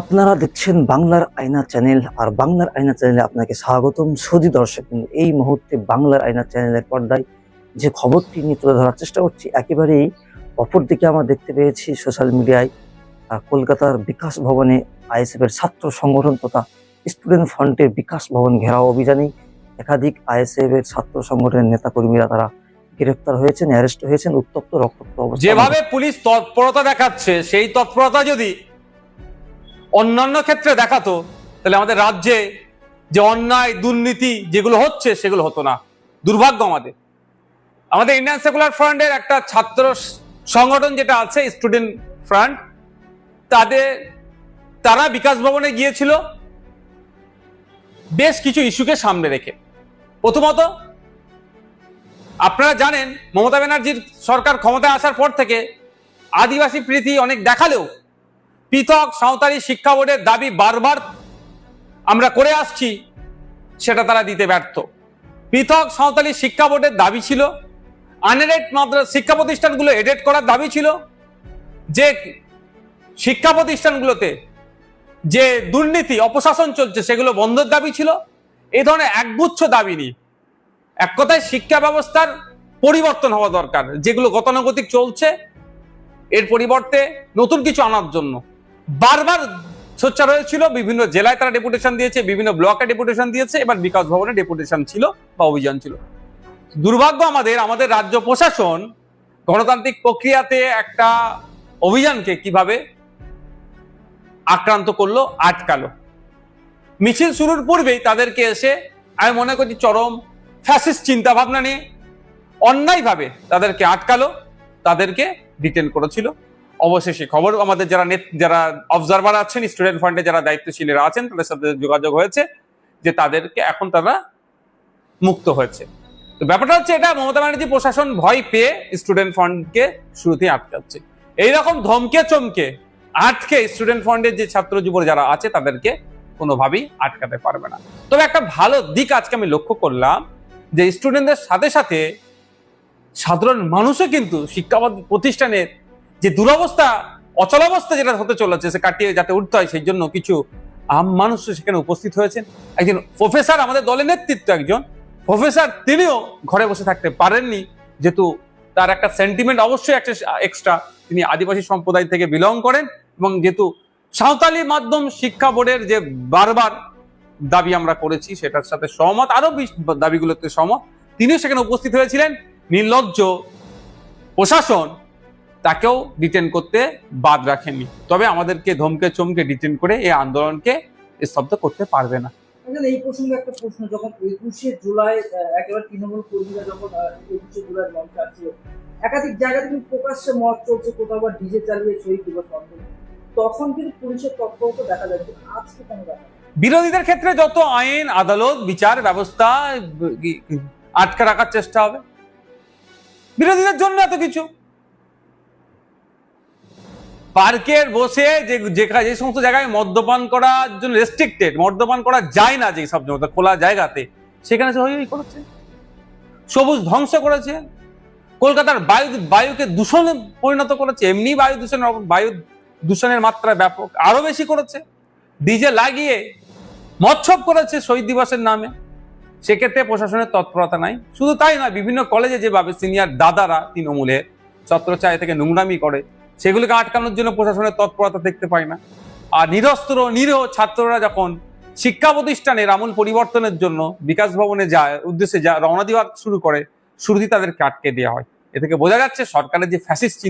আপনারা দেখছেন বাংলার আয়না চ্যানেল, আর বাংলার আয়না চ্যানেলে আপনাকে স্বাগতম সৌদি দর্শক এই মুহূর্তে বাংলার আয়না চ্যানেলের পর্দায় যে খবরটি নিয়ে তুলে ধরার চেষ্টা করছি, একেবারেই অপরদিকে আমরা দেখতে পেয়েছি সোশ্যাল মিডিয়ায় কলকাতার বিকাশ ভবনে আইএসএফ এর ছাত্র সংগঠন তথা স্টুডেন্ট ফ্রন্টের বিকাশ ভবন ঘেরাও অভিযানে একাধিক আইএসএফ এর ছাত্র সংগঠনের নেতাকর্মীরা তারা গ্রেফতার হয়েছেন, অ্যারেস্ট হয়েছেন, উত্তপ্ত, রক্তাক্ত অবস্থা যেভাবে পুলিশ তৎপরতা দেখাচ্ছে, সেই তৎপরতা যদি অন্যান্য ক্ষেত্রে দেখাতো তাহলে আমাদের রাজ্যে যে অন্যায়, দুর্নীতি যেগুলো হচ্ছে সেগুলো হতো না। দুর্ভাগ্য আমাদের। আমাদের ইন্ডিয়ান সেকুলার ফ্রন্টের একটা ছাত্র সংগঠন যেটা আছে স্টুডেন্ট ফ্রন্ট তাদের, তারা বিকাশ ভবনে গিয়েছিল। বেশ কিছু ইস্যুকে সামনে রেখে। প্রথমত, আপনারা জানেন, মমতা ব্যানার্জির সরকার ক্ষমতায় আসার পর থেকে আদিবাসী প্রীতি অনেক দেখালেও পৃথক সাঁওতালি শিক্ষা বোর্ডের দাবি বারবার আমরা করে আসছি, সেটা তারা দিতে ব্যর্থ। পৃথক সাঁওতালি শিক্ষা বোর্ডের দাবি ছিল, আনএডেড মাত্র শিক্ষা প্রতিষ্ঠানগুলো এডেড করার দাবি ছিল যে শিক্ষা প্রতিষ্ঠানগুলোতে যে দুর্নীতি, অপশাসন চলছে, সেগুলো বন্ধের দাবি ছিল। এই ধরনের একগুচ্ছ দাবি নিয়ে এক কথায় শিক্ষা ব্যবস্থার পরিবর্তন হওয়া দরকার, যেগুলো গতানুগতিক চলছে, এর পরিবর্তে নতুন কিছু আনার জন্য। বারবার সোচ্চার হয়েছিল, বিভিন্ন জেলায় তারা ডেপুটেশন দিয়েছে, বিভিন্ন ব্লকে ডেপুটেশন দিয়েছে, এবার বিকাশ ভবনে ডেপুটেশন ছিল বা অভিযান ছিল। দুর্ভাগ্য আমাদের আমাদের রাজ্য প্রশাসন গণতান্ত্রিক প্রক্রিয়াতে একটা অভিযানকে কীভাবে আক্রান্ত করল, আটকালো। মিছিল শুরুর পূর্বেই তাদেরকে এসে, আমি মনে করছি চরম ফ্যাসিস্ট চিন্তা ভাবনা নিয়ে অন্যায়ভাবে তাদেরকে আটকালো, তাদেরকে ডিটেন করেছিল। অবশেষে খবর, আমাদের যারা নেত- যারা অবজারভার আছেন স্টুডেন্ট ফান্ডে যারা দায়িত্বশীলেরা আছেন, তাদের সাথে যোগাযোগ হয়েছে যে তাদেরকে এখন তারা মুক্ত হয়েছে। তো ব্যাপারটা হচ্ছে এটা, মমতা ব্যানার্জি প্রশাসন ভয় পেয়ে স্টুডেন্ট ফান্ডকে শুরুতেই আটকাচ্ছে। এইরকম ধমকে চমকে আটকে স্টুডেন্ট ফান্ডের যে ছাত্র যুব যারা আছে, তাদেরকে কোনোভাবেই আটকাতে পারবে না। তবে একটা ভালো দিক আজকে আমি লক্ষ্য করলাম যে স্টুডেন্টদের সাথে সাথে সাধারণ মানুষও কিন্তু শিক্ষা প্রতিষ্ঠানের যে দুরবস্থা অচলাবস্থা যেটা হতে চলেছে, সে কাটিয়ে যাতে উঠতে হয়, সেই জন্য কিছু আম মানুষ সেখানে উপস্থিত হয়েছেন। একজন প্রফেসর, আমাদের দলের নেতৃত্ব একজন। প্রফেসর, তিনিও ঘরে বসে থাকতে পারেননি, যেহেতু তার একটা সেন্টিমেন্ট অবশ্যই একটা এক্সট্রা তিনি আদিবাসী সম্প্রদায় থেকে বিলং করেন এবং যেহেতু সাঁওতালি মাধ্যম শিক্ষা বোর্ডের যে বারবার দাবি আমরা করেছি, সেটার সাথে সহমত আরও বিশ- দাবিগুলোতে সহমত, তিনিও সেখানে উপস্থিত হয়েছিলেন। নির্লজ্জ প্রশাসন তাকেও ডিটেন করতে বাদ রাখেনি তবে আমাদেরকে ধমকে চমকে ডিটেন করে এই আন্দোলনকে স্তব্ধ করতে পারবে না। এই প্রসঙ্গে একটা প্রশ্ন যখন একুশে জুলাই একেবারে তৃণমূল কর্মীরা যখন একুশে জুলাই মঞ্চে আছে একাধিক জায়গায় কিন্তু প্রকাশ্যে মত চলছে কোথাও বা ডিজে চালিয়ে শহীদ দিবস তখন কিন্তু পুলিশের তৎপরতা দেখা যাচ্ছে আজকে কেন দেখা বিরোধীদের ক্ষেত্রে যত আইন আদালত বিচার ব্যবস্থা আটকে রাখার চেষ্টা হবে। বিরোধীদের জন্য এত কিছু। পার্কের বসে যে যে সমস্ত জায়গায় মদ্যপান করার জন্য রেস্ট্রিক্টেড মদ্যপান করা যায় না যে সব খোলা জায়গাতে, সেখানে সে করেছে। সবুজ ধ্বংস করেছে। কলকাতার বায়ু, বায়ুকে দূষণে পরিণত করেছে। এমনি বায়ু দূষণ বায়ু দূষণের মাত্রা ব্যাপক, আরও বেশি করেছে। ডিজে লাগিয়ে মৎসব করেছে শহীদ দিবসের নামে। সেক্ষেত্রে প্রশাসনের তৎপরতা নাই। শুধু তাই নয়, বিভিন্ন কলেজে যেভাবে সিনিয়র দাদারা, তৃণমূলের ছত্রছায়া থেকে নোংরামি করে সেগুলোকে আটকানোর জন্য প্রশাসনের তৎপরতা দেখতে পাই না। আর নিরস্ত্র, নিরীহ ছাত্ররা যখন শিক্ষা প্রতিষ্ঠানের আমূল পরিবর্তনের জন্য বিকাশ ভবনে যায়, উদ্দেশ্যে যা রওনা দেওয়া শুরু করে, শুরুতেই তাদেরকে আটকে দেওয়া হয়। এ থেকে বোঝা যাচ্ছে সরকারের যে ফ্যাসিস্ট